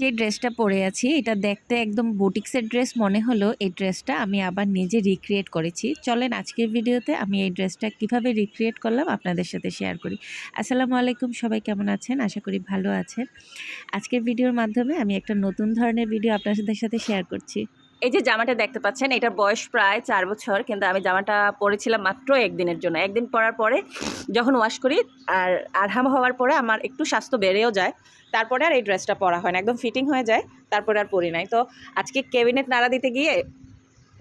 যে ড্রেসটা পরে আছি, এটা দেখতে একদম বুটিক্সের ড্রেস মনে হলো এই ড্রেসটা আমি আবার নিজে রিক্রিয়েট করেছি। চলেন আজকের ভিডিওতে আমি এই ড্রেসটা কীভাবে রিক্রিয়েট করলাম আপনাদের সাথে শেয়ার করি। আসসালামু আলাইকুম, সবাই কেমন আছেন? আশা করি ভালো আছেন। আজকের ভিডিওর মাধ্যমে আমি একটা নতুন ধরনের ভিডিও আপনাদের সাথে শেয়ার করছি। এই যে জামাটা দেখতে পাচ্ছেন, এটার বয়স প্রায় চার বছর, কিন্তু আমি জামাটা পরেছিলাম মাত্র একদিনের জন্য। একদিন পরার পরে যখন ওয়াশ করি, আর আরহাম হওয়ার পরে আমার একটু স্বাস্থ্য বেড়েও যায়, তারপরে আর এই ড্রেসটা পরা হয় না। একদম ফিটিং হয়ে যায়, তারপরে আর পরি নাই। তো আজকে ক্যাবিনেট নাড়া দিতে গিয়ে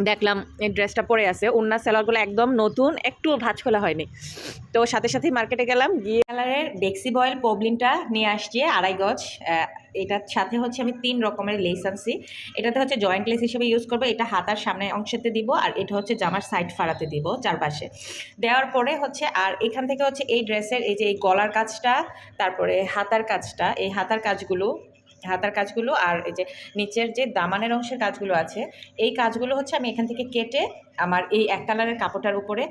দেখলাম, এই ড্রেসটা পরে আছে। উন্না সেলারগুলো একদম নতুন, একটু ভাঁজ খোলা হয়নি। তো সাথে সাথেই মার্কেটে গেলাম, গিয়ে কালারের ডেক্সি বয়েল পবলিনটা নিয়ে আসছি, আড়াই গজ। এটার সাথে হচ্ছে আমি তিন রকমের লেস আনছি। এটাতে হচ্ছে জয়েন্ট লেস হিসেবে ইউজ করব, এটা হাতার সামনে অংশেতে দিব, আর এটা হচ্ছে জামার সাইড ফাড়াতে দিব চারপাশে। দেওয়ার পরে হচ্ছে, আর এখান থেকে হচ্ছে এই ড্রেসের এই যে এই গলার কাজটা, তারপরে হাতার কাজটা, এই হাতার কাজগুলো হাতার কাজগুলো আর এই যে নিচের যে দামানের অংশের কাজগুলো আছে, এই কাজগুলো হচ্ছে আমি এখান থেকে কেটে আমার এই এক কালারের কাপড়টার উপরে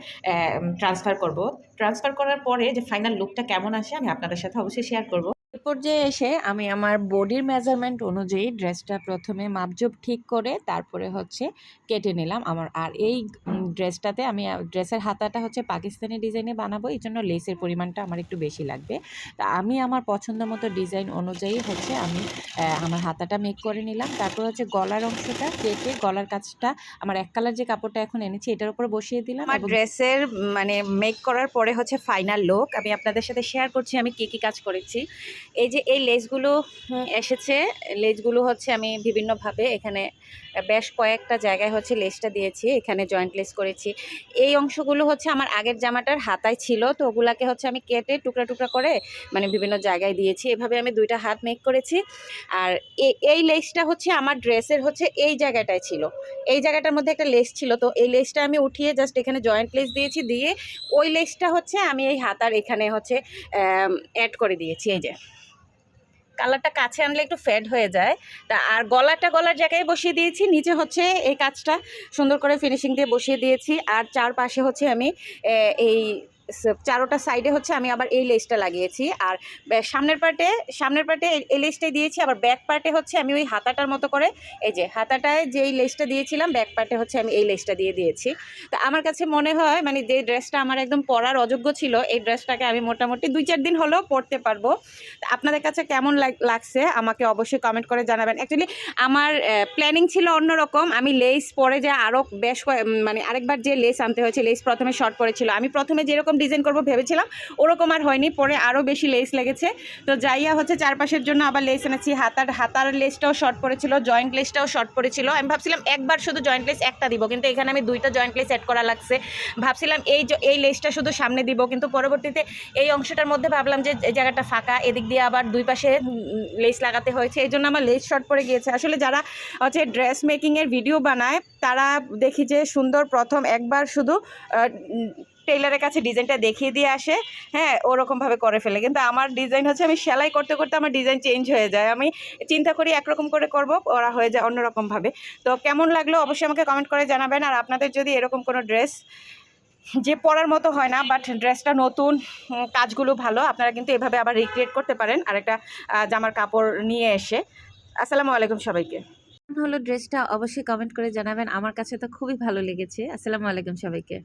ট্রান্সফার করব। ট্রান্সফার করার পরে যে ফাইনাল লুকটা কেমন আসে আমি আপনাদের সাথে অবশ্যই শেয়ার করব। পর্যায়ে এসে আমি আমার বডির মেজারমেন্ট অনুযায়ী ড্রেসটা প্রথমে মাপজোপ ঠিক করে, তারপরে হচ্ছে কেটে নিলাম আমার আর এই ড্রেসটাতে আমি ড্রেসের হাতাটা হচ্ছে পাকিস্তানি ডিজাইনে বানাবো এই জন্য লেসের পরিমাণটা আমার একটু বেশি লাগবে। তা আমি আমার পছন্দ মতো ডিজাইন অনুযায়ী হচ্ছে আমি আমার হাতাটা মেক করে নিলাম। তারপর হচ্ছে গলার অংশটা কেটে গলার কাজটা আমার এক কালার যে কাপড়টা এখন এনেছি এটার উপর বসিয়ে দিলাম আমার ড্রেসের মানে মেক করার পরে হচ্ছে ফাইনাল লুক আমি আপনাদের সাথে শেয়ার করছি আমি কী কী কাজ করেছি। এই যে এই লেসগুলো এসেছে লেসগুলো হচ্ছে আমি বিভিন্নভাবে এখানে বেশ কয়েকটা জায়গায় হচ্ছে লেসটা দিয়েছি এখানে জয়েন্ট লেস করেছি। এই অংশগুলো হচ্ছে আমার আগের জামাটার হাতায় ছিল, তো ওগুলাকে হচ্ছে আমি কেটে টুকরা টুকরা করে মানে বিভিন্ন জায়গায় দিয়েছি। এভাবে আমি দুইটা হাত মেক করেছি। আর এই লেসটা হচ্ছে আমার ড্রেসের হচ্ছে এই জায়গাটায় ছিল। এই জায়গাটার মধ্যে একটা লেস ছিল, তো এই লেসটা আমি উঠিয়ে জাস্ট এখানে জয়েন্ট লেস দিয়েছি, দিয়ে ওই লেসটা হচ্ছে আমি এই হাতার এখানে হচ্ছে অ্যাড করে দিয়েছি, এই যে। কালারটা কাছে আনলে একটু ফ্যাড হয়ে যায়। তা আর গলাটা গলার জায়গায় বসিয়ে দিয়েছি, নিচে হচ্ছে এই কাজটা। সুন্দর করে ফিনিশিং দিয়ে বসিয়ে দিয়েছি। আর চারপাশে হচ্ছে আমি এই চারোটা সাইডে হচ্ছে আমি আবার এই লেসটা লাগিয়েছি। আর সামনের পার্টে সামনের পার্টে এই- লেসটাই দিয়েছি, আবার ব্যাক পার্টে হচ্ছে আমি ওই হাতাটার মতো করে, এই যে হাতাটায় যেই লেসটা দিয়েছিলাম ব্যাক পার্টে হচ্ছে আমি এই লেসটা দিয়ে দিয়েছি। তো আমার কাছে মনে হয় মানে যে ড্রেসটা আমার একদম পরার অযোগ্য ছিল, এই ড্রেসটাকে আমি মোটামুটি দুই চার দিন হলেও পরতে পারব। আপনাদের কাছে কেমন লাগ- লাগছে, আমাকে অবশ্যই কমেন্ট করে জানাবেন। অ্যাকচুয়ালি আমার প্ল্যানিং ছিল অন্যরকম, আমি লেস পরে যে আরও বেশ মানে আরেকবার যে লেস আনতে হয়েছে লেস প্রথমে শর্ট পড়েছিল আমি প্রথমে যেরকম ডিজাইন করব ভেবেছিলাম। ওরকম আর হয়নি, পরে আরও বেশি লেস লেগেছে। তো যাইয়া হচ্ছে চারপাশের জন্য আবার লেস এনেছি। হাতার হাতার লেসটাও শর্ট পড়েছিল জয়েন্ট লেসটাও শর্ট পড়েছিল। আমি ভাবছিলাম একবার শুধু জয়েন্ট লেস একটা দিব, কিন্তু এখানে আমি দুইটা জয়েন্ট লেস অ্যাড করা লাগছে। ভাবছিলাম এই এই লেসটা শুধু সামনে দিব, কিন্তু পরবর্তীতে এই অংশটার মধ্যে ভাবলাম যে জায়গাটা ফাঁকা, এদিক দিয়ে আবার দুই পাশে লেস লাগাতে হয়েছে। এই জন্য আমার লেস শর্ট পড়ে গিয়েছে। আসলে যারা হচ্ছে ড্রেস মেকিংয়ের ভিডিও বানায়, তারা দেখি যে সুন্দর প্রথম একবার শুধু টেইলারের কাছে ডিজাইনটা দেখিয়ে দিয়ে আসে হ্যাঁ ওরকমভাবে করে ফেলে। কিন্তু আমার ডিজাইন হচ্ছে আমি সেলাই করতে করতে আমার ডিজাইন চেঞ্জ হয়ে যায়। আমি চিন্তা করি একরকম করে করব, ওরা হয়ে যায় অন্যরকমভাবে। তো কেমন লাগল অবশ্যই আমাকে কমেন্ট করে জানাবেন। আর আপনাদের যদি এরকম কোনো ড্রেস যে পরার মতো হয় না বাট ড্রেসটা নতুন কাজগুলো ভালো, আপনারা কিন্তু এভাবে আবার রিক্রিয়েট করতে পারেন। আর একটা জামার কাপড় নিয়ে এসে। আসসালামু আলাইকুম সবাইকে। হলো ড্রেসটা অবশ্যই কমেন্ট করে জানাবেন। আমার কাছে তো খুবই ভালো লেগেছে। আসসালামু আলাইকুম সবাইকে।